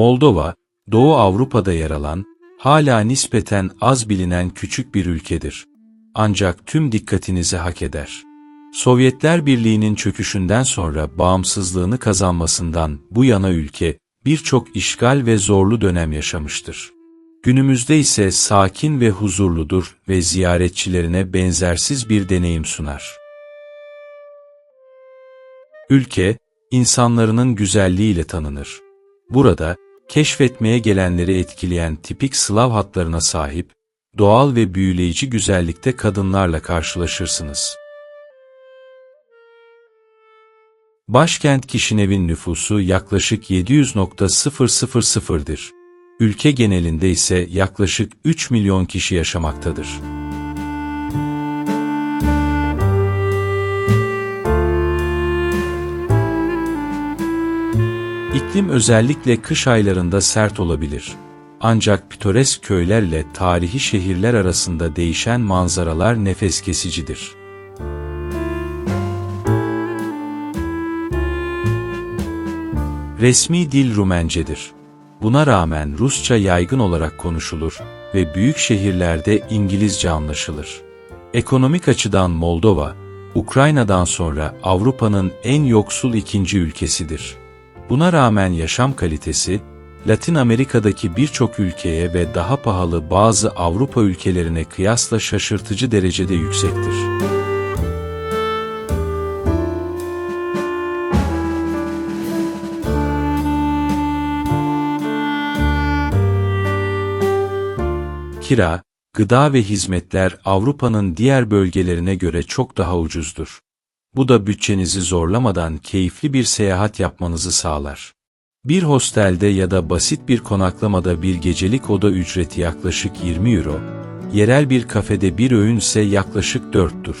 Moldova, Doğu Avrupa'da yer alan, hala nispeten az bilinen küçük bir ülkedir. Ancak tüm dikkatinizi hak eder. Sovyetler Birliği'nin çöküşünden sonra bağımsızlığını kazanmasından bu yana ülke, birçok işgal ve zorlu dönem yaşamıştır. Günümüzde ise sakin ve huzurludur ve ziyaretçilerine benzersiz bir deneyim sunar. Ülke, insanlarının güzelliğiyle tanınır. Burada, keşfetmeye gelenleri etkileyen tipik Slav hatlarına sahip, doğal ve büyüleyici güzellikte kadınlarla karşılaşırsınız. Başkent Kişinev'in nüfusu yaklaşık 700.000'dir. Ülke genelinde ise yaklaşık 3 milyon kişi yaşamaktadır. İklim özellikle kış aylarında sert olabilir. Ancak pitoresk köylerle tarihi şehirler arasında değişen manzaralar nefes kesicidir. Resmi dil Rumencedir. Buna rağmen Rusça yaygın olarak konuşulur ve büyük şehirlerde İngilizce anlaşılır. Ekonomik açıdan Moldova, Ukrayna'dan sonra Avrupa'nın en yoksul ikinci ülkesidir. Buna rağmen yaşam kalitesi, Latin Amerika'daki birçok ülkeye ve daha pahalı bazı Avrupa ülkelerine kıyasla şaşırtıcı derecede yüksektir. Kira, gıda ve hizmetler Avrupa'nın diğer bölgelerine göre çok daha ucuzdur. Bu da bütçenizi zorlamadan keyifli bir seyahat yapmanızı sağlar. Bir hostelde ya da basit bir konaklamada bir gecelik oda ücreti yaklaşık 20 euro, yerel bir kafede bir öğün ise yaklaşık 4'tür.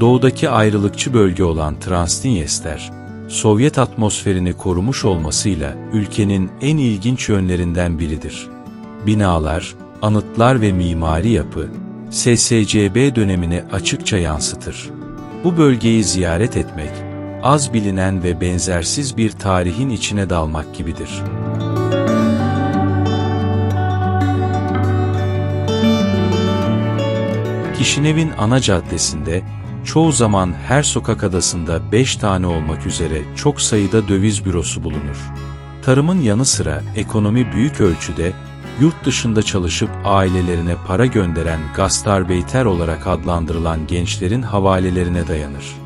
Doğudaki ayrılıkçı bölge olan Transdinyester, Sovyet atmosferini korumuş olmasıyla ülkenin en ilginç yönlerinden biridir. Binalar, anıtlar ve mimari yapı, SSCB dönemini açıkça yansıtır. Bu bölgeyi ziyaret etmek, az bilinen ve benzersiz bir tarihin içine dalmak gibidir. Kişinev'in ana caddesinde, çoğu zaman her sokak adasında 5 tane olmak üzere çok sayıda döviz bürosu bulunur. Tarımın yanı sıra ekonomi büyük ölçüde yurt dışında çalışıp ailelerine para gönderen gastarbeyter olarak adlandırılan gençlerin havalelerine dayanır.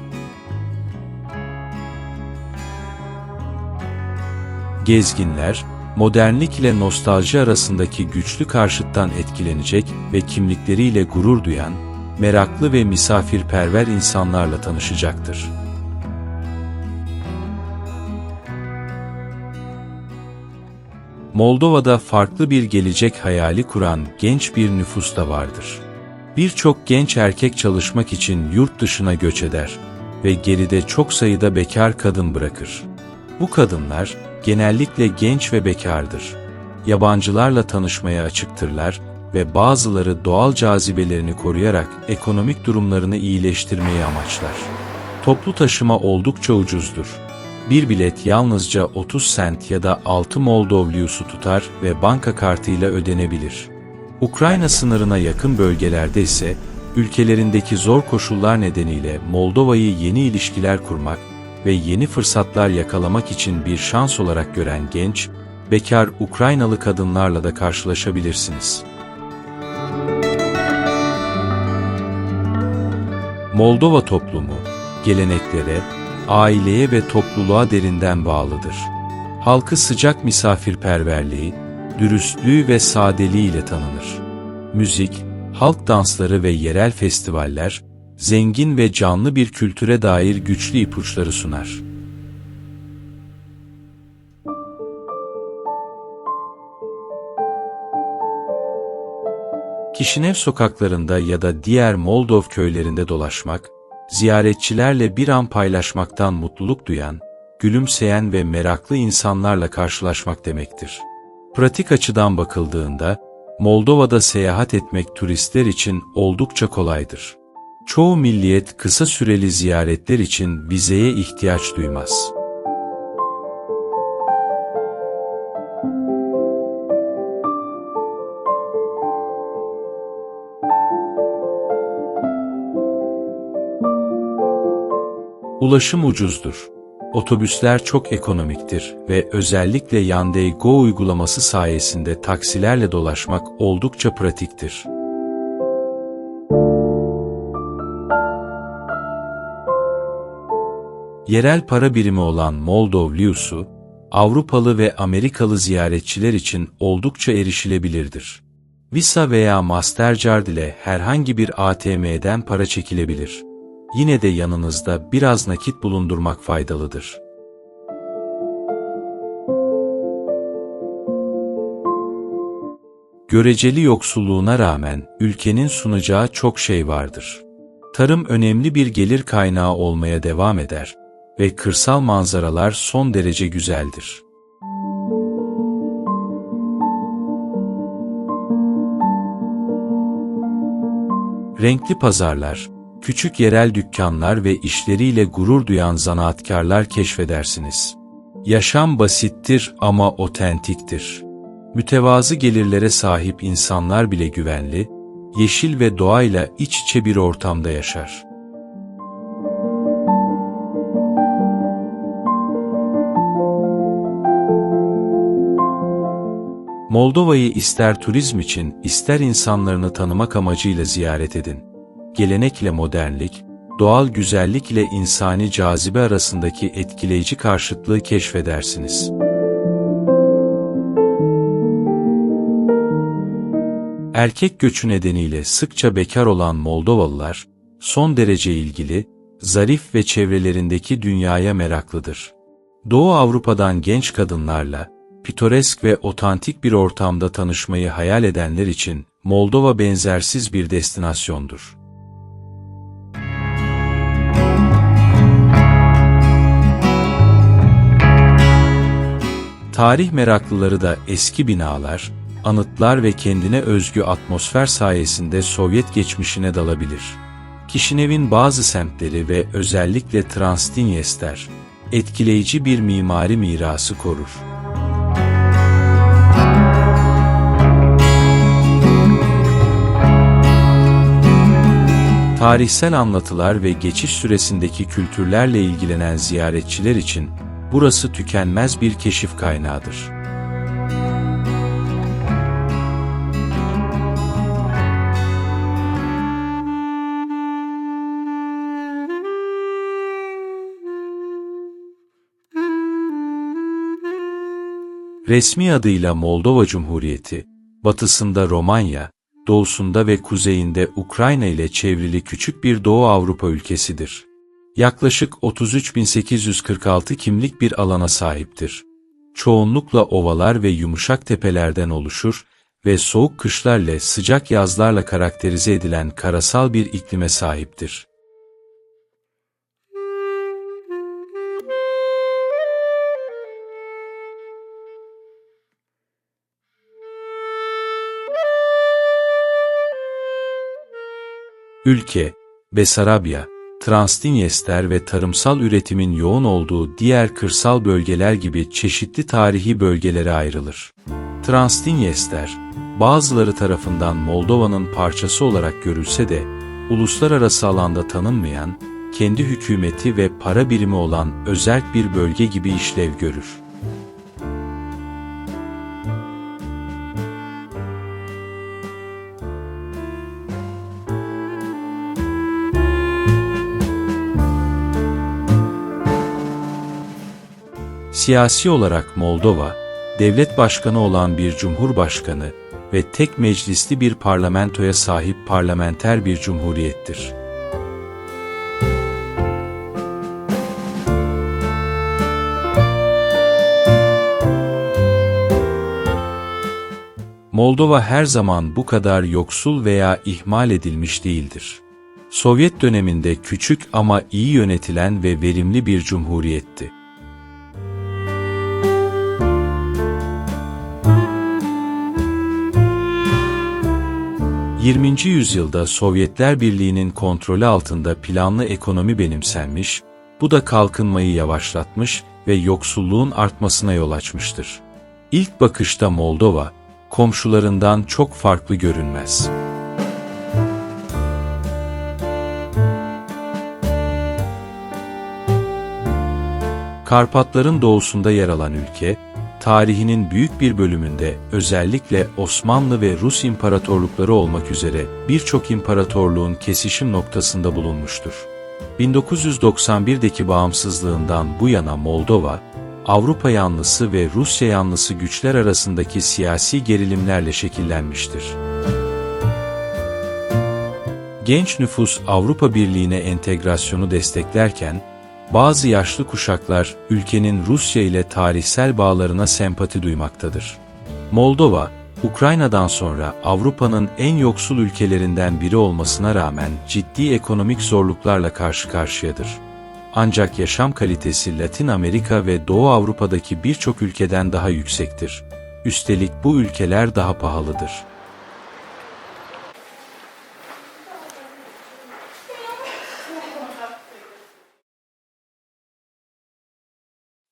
Gezginler, modernlik ile nostalji arasındaki güçlü karşıttan etkilenecek ve kimlikleriyle gurur duyan, meraklı ve misafirperver insanlarla tanışacaktır. Moldova'da farklı bir gelecek hayali kuran genç bir nüfus da vardır. Birçok genç erkek çalışmak için yurt dışına göç eder ve geride çok sayıda bekar kadın bırakır. Bu kadınlar genellikle genç ve bekardır. Yabancılarla tanışmaya açıktırlar ve bazıları doğal cazibelerini koruyarak ekonomik durumlarını iyileştirmeyi amaçlar. Toplu taşıma oldukça ucuzdur. Bir bilet yalnızca 30 sent ya da 6 Moldovliusu tutar ve banka kartıyla ödenebilir. Ukrayna sınırına yakın bölgelerde ise ülkelerindeki zor koşullar nedeniyle Moldova'yı yeni ilişkiler kurmak ve yeni fırsatlar yakalamak için bir şans olarak gören genç, bekar Ukraynalı kadınlarla da karşılaşabilirsiniz. Moldova toplumu, geleneklere, aileye ve topluluğa derinden bağlıdır. Halkı sıcak misafirperverliği, dürüstlüğü ve sadeliğiyle tanınır. Müzik, halk dansları ve yerel festivaller, zengin ve canlı bir kültüre dair güçlü ipuçları sunar. Kişinev sokaklarında ya da diğer Moldov köylerinde dolaşmak, ziyaretçilerle bir an paylaşmaktan mutluluk duyan, gülümseyen ve meraklı insanlarla karşılaşmak demektir. Pratik açıdan bakıldığında, Moldova'da seyahat etmek turistler için oldukça kolaydır. Çoğu milliyet kısa süreli ziyaretler için vizeye ihtiyaç duymaz. Ulaşım ucuzdur. Otobüsler çok ekonomiktir ve özellikle Yandex Go uygulaması sayesinde taksilerle dolaşmak oldukça pratiktir. Yerel para birimi olan Moldov Liusu, Avrupalı ve Amerikalı ziyaretçiler için oldukça erişilebilirdir. Visa veya Mastercard ile herhangi bir ATM'den para çekilebilir. Yine de yanınızda biraz nakit bulundurmak faydalıdır. Göreceli yoksulluğuna rağmen ülkenin sunacağı çok şey vardır. Tarım önemli bir gelir kaynağı olmaya devam eder ve kırsal manzaralar son derece güzeldir. Renkli pazarlar, küçük yerel dükkanlar ve işleriyle gurur duyan zanaatkarlar keşfedersiniz. Yaşam basittir ama otentiktir. Mütevazı gelirlere sahip insanlar bile güvenli, yeşil ve doğayla iç içe bir ortamda yaşar. Moldova'yı ister turizm için, ister insanlarını tanımak amacıyla ziyaret edin. Gelenekle modernlik, doğal güzellik ile insani cazibe arasındaki etkileyici karşıtlığı keşfedersiniz. Erkek göçü nedeniyle sıkça bekar olan Moldovalılar, son derece ilgili, zarif ve çevrelerindeki dünyaya meraklıdır. Doğu Avrupa'dan genç kadınlarla, pitoresk ve otantik bir ortamda tanışmayı hayal edenler için Moldova benzersiz bir destinasyondur. Tarih meraklıları da eski binalar, anıtlar ve kendine özgü atmosfer sayesinde Sovyet geçmişine dalabilir. Kişinev'in bazı semtleri ve özellikle Transdinyester, etkileyici bir mimari mirası korur. Tarihsel anlatılar ve geçiş süresindeki kültürlerle ilgilenen ziyaretçiler için burası tükenmez bir keşif kaynağıdır. Resmi adıyla Moldova Cumhuriyeti, batısında Romanya, doğusunda ve kuzeyinde Ukrayna ile çevrili küçük bir Doğu Avrupa ülkesidir. Yaklaşık 33.846 kimlik bir alana sahiptir. Çoğunlukla ovalar ve yumuşak tepelerden oluşur ve soğuk kışlarla sıcak yazlarla karakterize edilen karasal bir iklime sahiptir. Ülke, Besarabya, Transdinyester ve tarımsal üretimin yoğun olduğu diğer kırsal bölgeler gibi çeşitli tarihi bölgelere ayrılır. Transdinyester, bazıları tarafından Moldova'nın parçası olarak görülse de, uluslararası alanda tanınmayan, kendi hükümeti ve para birimi olan özerk bir bölge gibi işlev görür. Siyasi olarak Moldova, devlet başkanı olan bir cumhurbaşkanı ve tek meclisli bir parlamentoya sahip parlamenter bir cumhuriyettir. Moldova her zaman bu kadar yoksul veya ihmal edilmiş değildir. Sovyet döneminde küçük ama iyi yönetilen ve verimli bir cumhuriyetti. 20. yüzyılda Sovyetler Birliği'nin kontrolü altında planlı ekonomi benimsenmiş, bu da kalkınmayı yavaşlatmış ve yoksulluğun artmasına yol açmıştır. İlk bakışta Moldova, komşularından çok farklı görünmez. Karpatların doğusunda yer alan ülke, tarihinin büyük bir bölümünde özellikle Osmanlı ve Rus imparatorlukları olmak üzere birçok imparatorluğun kesişim noktasında bulunmuştur. 1991'deki bağımsızlığından bu yana Moldova, Avrupa yanlısı ve Rusya yanlısı güçler arasındaki siyasi gerilimlerle şekillenmiştir. Genç nüfus Avrupa Birliği'ne entegrasyonu desteklerken, bazı yaşlı kuşaklar ülkenin Rusya ile tarihsel bağlarına sempati duymaktadır. Moldova, Ukrayna'dan sonra Avrupa'nın en yoksul ülkelerinden biri olmasına rağmen ciddi ekonomik zorluklarla karşı karşıyadır. Ancak yaşam kalitesi Latin Amerika ve Doğu Avrupa'daki birçok ülkeden daha yüksektir. Üstelik bu ülkeler daha pahalıdır.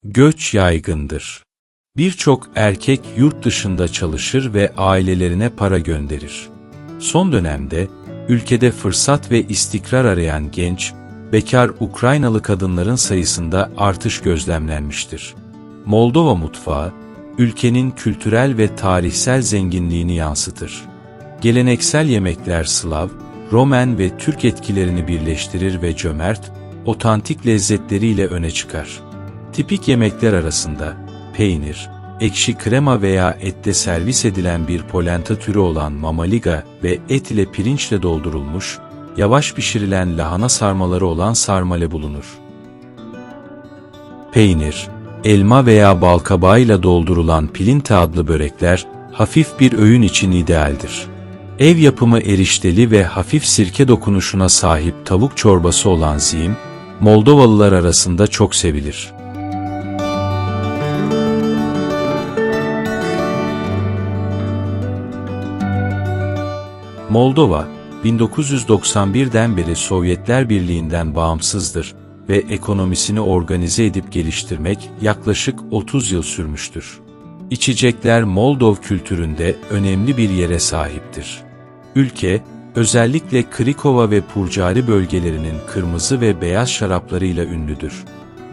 Göç yaygındır. Birçok erkek yurt dışında çalışır ve ailelerine para gönderir. Son dönemde ülkede fırsat ve istikrar arayan genç, bekar Ukraynalı kadınların sayısında artış gözlemlenmiştir. Moldova mutfağı, ülkenin kültürel ve tarihsel zenginliğini yansıtır. Geleneksel yemekler Slav, Romen ve Türk etkilerini birleştirir ve cömert, otantik lezzetleriyle öne çıkar. Tipik yemekler arasında peynir, ekşi krema veya ette servis edilen bir polenta türü olan mamaliga ve et ile pirinçle doldurulmuş, yavaş pişirilen lahana sarmaları olan sarmale bulunur. Peynir, elma veya balkabağıyla doldurulan pilinta adlı börekler, hafif bir öğün için idealdir. Ev yapımı erişteli ve hafif sirke dokunuşuna sahip tavuk çorbası olan ziyim, Moldovalılar arasında çok sevilir. Moldova, 1991'den beri Sovyetler Birliği'nden bağımsızdır ve ekonomisini organize edip geliştirmek yaklaşık 30 yıl sürmüştür. İçecekler Moldov kültüründe önemli bir yere sahiptir. Ülke, özellikle Krikova ve Purcari bölgelerinin kırmızı ve beyaz şaraplarıyla ünlüdür.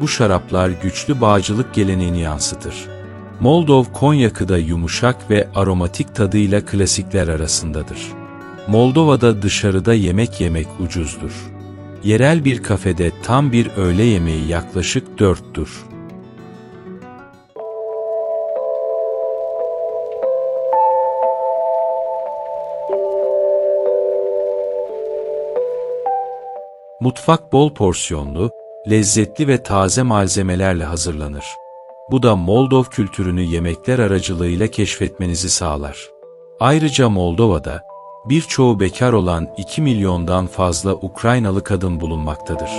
Bu şaraplar güçlü bağcılık geleneğini yansıtır. Moldov konyakı da yumuşak ve aromatik tadıyla klasikler arasındadır. Moldova'da dışarıda yemek yemek ucuzdur. Yerel bir kafede tam bir öğle yemeği yaklaşık dörttür. Mutfak bol porsiyonlu, lezzetli ve taze malzemelerle hazırlanır. Bu da Moldov kültürünü yemekler aracılığıyla keşfetmenizi sağlar. Ayrıca Moldova'da, birçoğu bekar olan 2 milyondan fazla Ukraynalı kadın bulunmaktadır.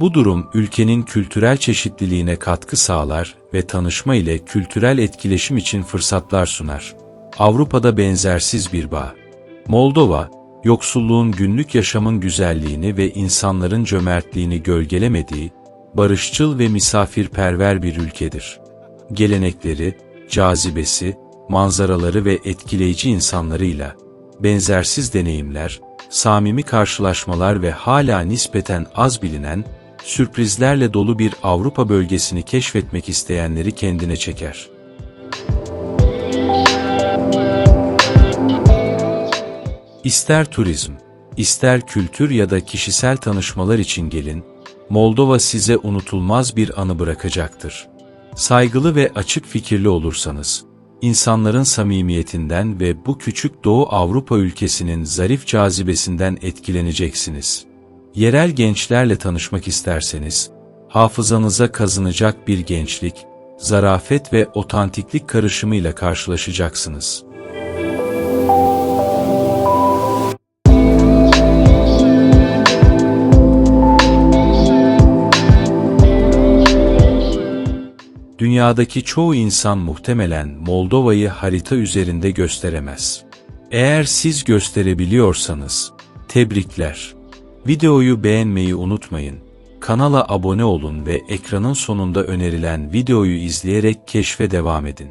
Bu durum ülkenin kültürel çeşitliliğine katkı sağlar ve tanışma ile kültürel etkileşim için fırsatlar sunar. Avrupa'da benzersiz bir bağ. Moldova, yoksulluğun günlük yaşamın güzelliğini ve insanların cömertliğini gölgelemediği, barışçıl ve misafirperver bir ülkedir. Gelenekleri, cazibesi, manzaraları ve etkileyici insanlarıyla, benzersiz deneyimler, samimi karşılaşmalar ve hala nispeten az bilinen, sürprizlerle dolu bir Avrupa bölgesini keşfetmek isteyenleri kendine çeker. İster turizm, ister kültür ya da kişisel tanışmalar için gelin, Moldova size unutulmaz bir anı bırakacaktır. Saygılı ve açık fikirli olursanız, insanların samimiyetinden ve bu küçük Doğu Avrupa ülkesinin zarif cazibesinden etkileneceksiniz. Yerel gençlerle tanışmak isterseniz, hafızanıza kazınacak bir gençlik, zarafet ve otantiklik karışımıyla karşılaşacaksınız. Dünyadaki çoğu insan muhtemelen Moldova'yı harita üzerinde gösteremez. Eğer siz gösterebiliyorsanız, tebrikler. Videoyu beğenmeyi unutmayın. Kanala abone olun ve ekranın sonunda önerilen videoyu izleyerek keşfe devam edin.